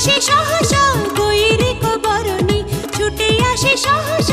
আসে সহসা বৈরিক বরণী ছুটে আসে সহসা